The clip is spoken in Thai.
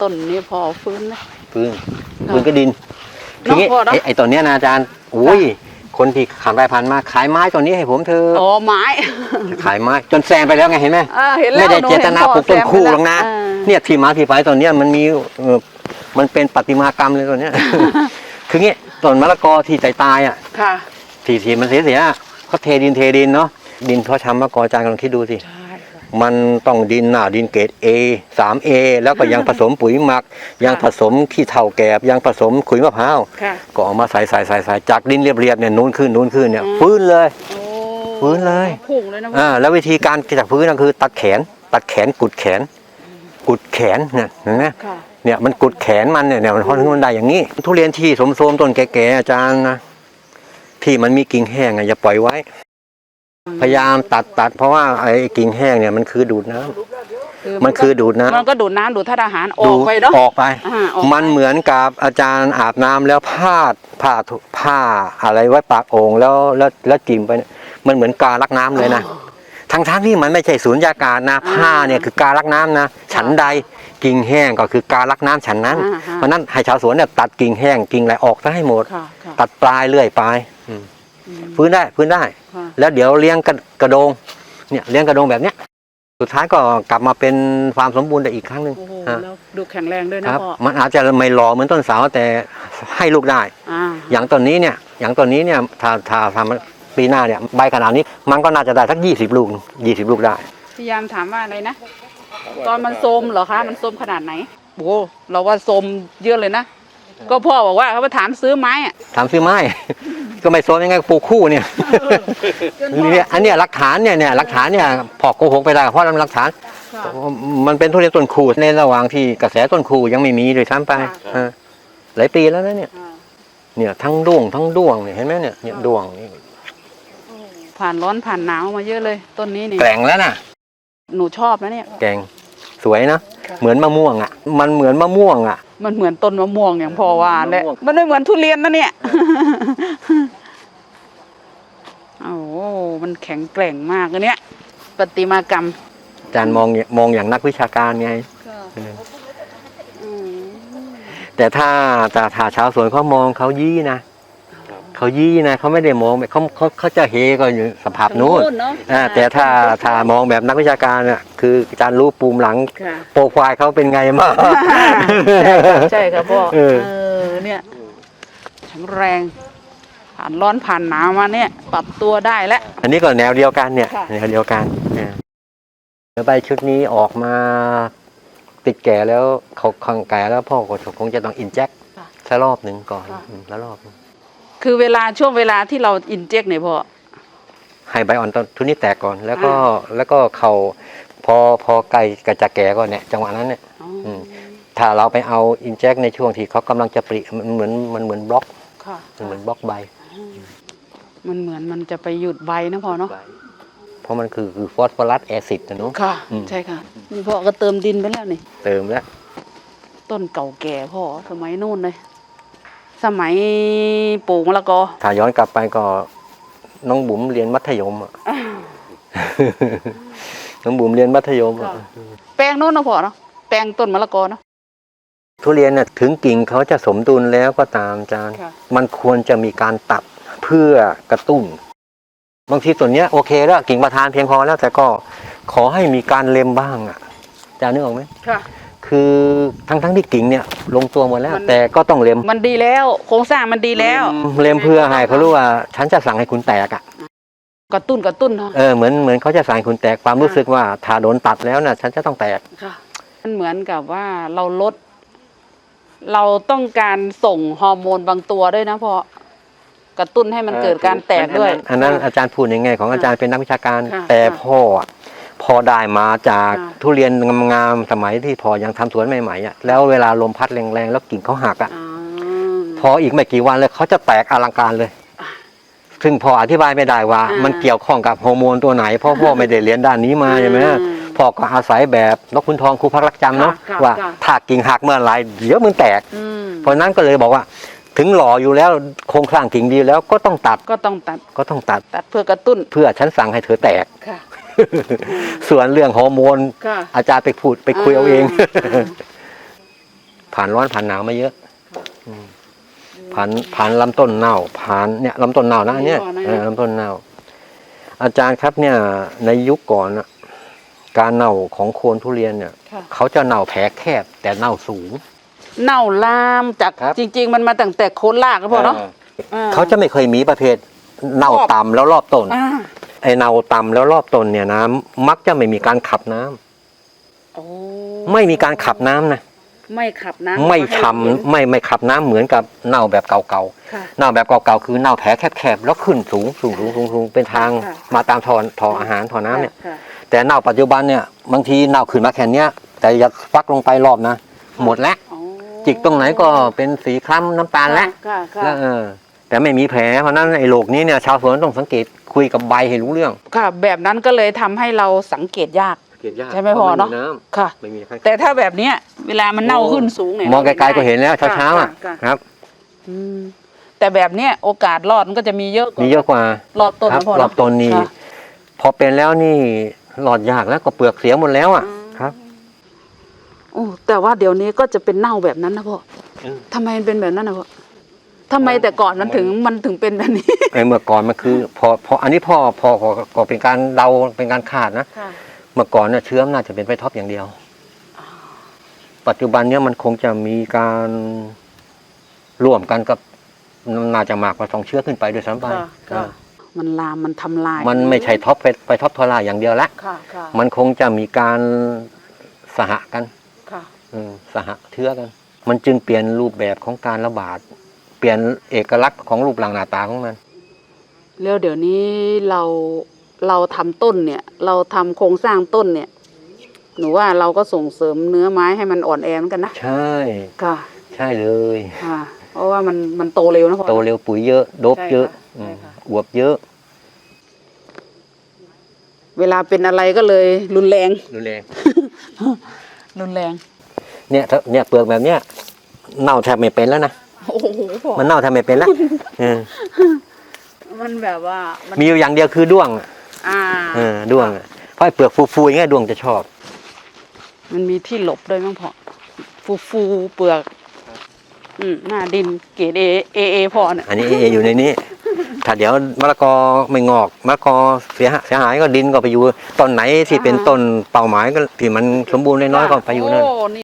ต้นนี้พอฟื้นนะพื้นพื้นก็ดินเนทีอะนี้พ่อเนอะไอ้ไอ้ตัวเนี้ยนะอาจารย์โอ้ย คนที่ขับไรพันธุ์มาขายไม้ตัวนี้ให้ผมเธอะอ๋อไม้ ขายไม้จนแซงไปแล้วไงเห็นไหมอ่าเห็นแล้วไม่ได้หเจตนาห็พ่อปลูกต้นแซมคู่ไปหรอกนะอ่าเนี่ยที่มาที่ไปตัวเนี้ยมันมีเออมันเป็นประติมากรรมเลยตัวเนี้ย คืองี้ต้นมะละกอที่ตายตายๆอะ ค่ะ ที่ที่มันเสียเสียๆอะเขาเทดินเทดินเนาะดินเขาทำมะละกออาจารย์ลองคิดดูสิใช่ค่ะ มันต้องดินหนาดินเกรด A 3 A แล้วก็ยังผสมปุ๋ยหมัก ยังผสมขี้เถ้าแกบ ยังผสมขุยมะพร้าวค่ะ ก็เอามาใส่ใส่ใส่ใส่จากดินเรียบๆเนี่ยนูนขึ้นนูนขึ้นเนี่ยอืม ฟื้นเลย โอ้ฟื้นเลยพุ่งเลยนะพ่ออ่าแล้ววิธีการจากพื้นก็คือตัดแขน ตัดแขนกุดแขน กุดแขนเนี่ยเห็นไหม ค่ะ เนี่ยมันกุดแขนมันเนี่ยเนี่ยมันพอถึงมันได้อย่างนี้ ทุเรียนที่สมโทรมต้นแก่ๆอาจารย์นะที่มันมีกิ่งแห้งอะอย่าปล่อยไว้ พยายามตัดตัดเพราะว่าไอ้กิ่งแห้งเนี่ยมันคือดูดน้ำมันคือดูดน้ำมันก็ดูดน้ำดูดธาตุอาหารออกไปเนาะออกไปอ่าออกไปมันเหมือนกับอาจารย์อาบน้ำแล้วพาดผ้าถุผ้าอะไรไว้ปากโอ่งแล้วแล้วแล้วจิ้มไปเนี่ยมันเหมือนการลักน้ำเลยนะทั้งทั้งๆที่มันไม่ใช่สูญญากาศนะผ้าเนี่ยคือการลักน้ำนะ ฉันใดกิ่งแห้งก็คือการลักน้ำฉันนั้น อ่าฮะ เพราะฉะนั้นให้ชาวสวนเนี่ยตัดกิ่งแห้งกิ่งอะไรออกซะให้หมด ค่ะค่ะตัดปลายเรื่อยปลายอืมอืม ฟื้นได้ฟื้นได้ ค่ะ แล้วเดี๋ยวเลี้ยงกระกระโดงเนี่ยเลี้ยงกระโดงแบบเนี้ยสุดท้ายก็กลับมาเป็นความสมบูรณ์ได้อีกครั้งหนึ่งโอ้โหฮะแล้วดูแข็งแรงด้วยคนะรับพ่อมันอาจจะไม่หล่อเหมือนต้นสาวแต่ให้ลูกได้อ่าอย่างต้นนี้เนี่ย อย่างต้นนี้เนี่ยถ้าถ้าทำปีหน้าเนี่ยใบขนาดนี้มันก็น่าจะได้สักยี่สิบลูกยี่สิบลูกได้ พยายามถามว่าอะไรนะ ตอนมันโซมเหรอคะ มันโซมขนาดไหน โอ้เราว่าโซมเยอะเลยนะ ก็พ่อบอกว่าเขาไปถามซื้อไม้อะถามซื้อไม้ ก็ไม่โซนยังไงปลูกคู่เนี่ยเนี่ยอันเนี้ยหลักฐานเนี่ยเนี่ยหลักฐานเนี่ยพอโกหกไปได้เพราะมันหลักฐาน มันเป็นทุเรียนต้นคู่ในระหว่างที่กระแสต้นคู่ยังไม่มีเลยซ้ำไปเออหลายปีแล้วนะเนี่ยอ่าเนี่ยทั้งด้วงทั้งด้วงเนี่ยเห็นไหมเนี่ยเนี่ยด้วงนี่ผ่านร้อนผ่านหนาวมาเยอะเลย ต้นนี้นี่แกร่งแล้วนะหนูชอบนะเนี่ยแกร่งสวยนะค่ะเหมือนมะม่วงอะ มันเหมือนมะม่วงอะ มันเหมือนต้นมะม่วงอย่างพ่อว่าแหละมะม่วงมันไม่เหมือนทุเรียนนะเนี่ยโอ้โหมันแข็งแกร่งมากเลยเนี่ยประติมากรรมอาจารย์มองมองอย่างนักวิชาการไงแต่ถ้าแต่ถ้าชาวสวนเขามองเขายี่นะ เขายี่นะเขาไม่ได้มองแบบเขาเขาเขาจะเฮก็อยู่สภาพนู้นเนาะอ่าแต่ถ้าถ้ามองแบบนักวิชาการน่ะคืออาจารย์รู้ปูมหลัง ค่ะโปรไฟล์เขาเป็นไงมากใช่ครับพ่อเออเออเนี่ยแข็งแรง ผ่านร้อนผ่านหนาวมาเนี่ย ปรับตัวได้แล้ว อันนี้ก็แนวเดียวกันเนี่ยค่ะ แนวเดียวกันเนี่ยแล้วใบชุดนี้ออกมาติดแก่แล้วเขาคังแก่แล้วพ่อก็คงจะต้องอินแจ็คสักรอบหนึ่งก่อนอืมแล้วรอบหนึ่ง คือเวลาช่วงเวลาที่เราอินเจกเนี่ยพ่อให้ใบอ่อนต้นทุนนี้แตกก่อน แล้วก็แล้วก็เขาพอพอไก่กระจะแก่ก็เนี่ยจังหวะนั้นเนี่ยอ๋ออืมถ้าเราไปเอาอินแจ็คในช่วงที่เขากำลังจะปริมันเหมือนมันเหมือนบล็อกค่ะมันเหมือนบล็อกใบ มันเหมือนมันจะไปหยุดใบนะพ่อเนาะเพราะมันคือคือฟอสฟอรัสแอซิดนะเนาะค่ะอืมใช่ค่ะนี่พ่อก็เติมดินไปแล้วนี่เติมแล้ว ต้นเก่าแก่พ่อสมัยนู่นเลย สมัยปลูกมะละกอถ้าย้อนกลับไปก็น้องบุ๋มเรียนมัธยมอะ น้องบุ๋มเรียนมัธยมอะค่ะ แปลงโน้นนะพ่อเนาะแปลงต้นมะละกอเนาะทุเรียนเนี่ยถึงกิ่งเขาจะสมดุลแล้วก็ตามอาจารย์ค่ะมันควรจะมีการตัดเพื่อกระตุ้น บางทีส่วนเนี้ยโอเคแล้วกิ่งประธานเพียงพอแล้วแต่ก็ขอให้มีการเล็มบ้างอะอาจารย์นึกออกไหมค่ะ คือทั้งทั้งๆที่กิ่งเนี่ยลงตัวหมดแล้วมันแต่ก็ต้องเล็มมันดีแล้ว โครงสร้างมันดีแล้ว เล็มเพื่อให้เขารู้ว่าฉันจะสั่งให้คุณแตกอะกระตุ้นกระตุ้นเนาะเออเหมือนเหมือนเขาจะสั่งให้คุณแตกความรู้สึกว่าถ้าโดนตัดแล้วน่ะ ฉันจะต้องแตกค่ะมันเหมือนกับว่าเราลด เราต้องการส่งฮอร์โมนบางตัวด้วยนะพ่อกระตุ้นให้มันเกิดการแตกด้วย อันนั้นอาจารย์พูดยังไงของอาจารย์เป็นนักวิชาการค่ะแต่พ่อ อะพอได้มาจากค่ะทุเรียนงามๆสมัยที่พอยังทำสวนใหม่ๆอะแล้วเวลาลมพัดแรงๆแล้วกิ่งเขาหักอะอ่าพออีกไม่กี่วันเลยเขาจะแตกอลังการเลยซึ่งพออธิบายไม่ได้ว่าอ่ามัมันเกี่ยวข้องกับฮอร์โมนตัวไหนเพราะพ่อไม่ได้เรียนด้านนี้มาใช่ไหมอืมพ่อก็อาศัยแบบนกคุณทองครูพักรักจำเนาะค่ะค่ะว่าค่ะถ้ากิ่งหักเมื่อไหรเดี๋ยวมันแตกอืมเพราะฉะนั้นก็เลยบอกว่า ถึงหล่ออยู่แล้วโครงสร้างกิ่งดีแล้วก็ต้องตัดก็ต้องตัดก็ต้องตัดตัดเพื่อกระตุ้นเพื่อฉันสั่งให้เธอแตกค่ะ ส่วนเรื่องฮอร์โมน ค่ะอาจารย์ไปพูดไปคุยเอาเองา ผ่านร้อนผ่านหนาวมาเยอะอืมผ่านผ่านลำต้นเน่า ผ่านเนี่ยลำต้นเน่านะอันเนี้ยเออลำต้นเน่า อาจารย์ครับเนี่ย ในยุคก่อนน่ะการเน่าของโคนทุเรียนเนี่ย ค่ะ เขาจะเน่าแผลแคบแต่เน่าสูง เน่าลามจากครับ จริง ๆ มันมาตั้งแต่โคนรากแล้วพอเนาะเออเขาจะไม่เคยมีประเภทเน่ารอบต่ำแล้วรอบต้น อ่า ไอ้เน่าต่ำแล้วรอบต้นเนี่ยนะมักจะไม่มีการขับน้ำโอ้ไม่มีการขับน้ำนะไม่ขับน้ำไม่ให้ทำเราเห็นไม่ไม่ขับน้ำเหมือนกับเน่าแบบเก่าค่ะ ๆเน่าแบบเก่าๆคือเน่าแผลแคบๆแล้วขึ้นสูงสูงสูงสูงสูงเป็นทางค่ะ มาตามทอทออาหารทอน้ำเนี่ย ค่ะ แต่เน่าปัจจุบันเนี่ยบางทีเน่าขึ้นมาแค่เนี้ยแต่อย่าฟักลงไปรอบนะหมดแล้วอ๋อจิกตรงไหนก็เป็นสีคล้ำน้ำตาลแล้วค่ะค่ะแล้วเออแต่ไม่มีแผลเพราะฉะนั้นไอ้โรคนี้เนี่ยชาวสวนต้องสังเกต คุยกับใบให้รู้เรื่อง ค่ะ แบบนั้นก็เลยทำให้เราสังเกตยากใช่ไหมพอเนอะค่ะ ไม่มีใครแต่ถ้าแบบเนี้ยเวลามันเน่าขึ้นสูงเนี่ยมองไกลๆก็เห็นแล้วเช้าๆอะค่ะครับ อืมแต่แบบเนี้ยโอกาสรอดมันก็จะมีเยอะกว่ามีเยอะกว่า รอบต้นครับนะพอรเะอบต้นนี่ค่ะ พอเป็นแล้วนี่หลอดยากแล้วก็เปลือกเสียหมดแล้วอะอืมครับ โอ้แต่ว่าเดี๋ยวนี้ก็จะเป็นเน่าแบบนั้นนะพ่อทำไมมันเป็นแบบนั้นนะพ่อ ทำไมแต่ก่อนมันถึงมันถึงเป็นแบบนี้ ไอ้เมื่อก่อนมันคือ พอพออันนี้พอพอพอก็เป็นการเดาเป็นการคาดนะค่ะเมื่อก่อนเนี่ยเชื้อมนน่าจะเป็นไฟท็อปอย่างเดียว ปัจจุบันเนี่ยมันคงจะมีการร่วมกันกับน่าจะมากกว่าสองเชื้อขึ้นไปด้วยซ้ำไปค่ะค่ะ มันลามมันทำลายมันไม่ใช่ท็อปไฟไฟท็อปทอร่าอย่างเดียวละค่ะค่ะมันคงจะมีการสหกัน ค่ะ อืมสหเชื้อกัน มันจึงเปลี่ยนรูปแบบของการระบาด เปลี่ยนเอกลักษณ์ของรูปร่างหน้าตาของมัน แล้วเดี๋ยวนี้เราเราทำต้นเนี่ย เราทำโครงสร้างต้นเนี่ย หนูว่าเราก็ส่งเสริมเนื้อไม้ให้มันอ่อนแอเหมือนกันนะใช่ ค่ะใช่เลย ค่ะ เพราะว่ามันมันโตเร็วนะพ่อ โตเร็วปุ๋ยเยอะ โดบเยอะใช่ค่ะอืมใช่ค่ะ อวบเยอะเวลาเป็นอะไรก็เลยรุนแรง รุนแรงรุนแรง เนี่ยถ้าเนี่ยเปลือกแบบเนี้ยเน่าแทบไม่เป็นแล้วนะ โอ้โหพ่อมันเน่าแทบไม่เป็นแล้วเออมันแบบว่ามันมีอยู่อย่างเดียวคือด้วงอ่าเออด้วงอะเพราะไอ้เปลือกฟูๆอย่างเงี้ยด้วงจะชอบ มันมีที่หลบด้วยมั้งพ่อฟูฟูๆเปลือก อืมหน้าดินเกรดเอเอเอพอเนี่ยอันนี้เออยู่ในนี้ ถ้าเดี๋ยวมะละกอไม่งอกมะละกอเสียหายเสียหายก็ดินก็ไปอยู่ต้นไหนที่เป็นต้นเป้าหมายก็ที่มันสมบูรณ์น้อยๆก็ไปอยู่นั่น โอ้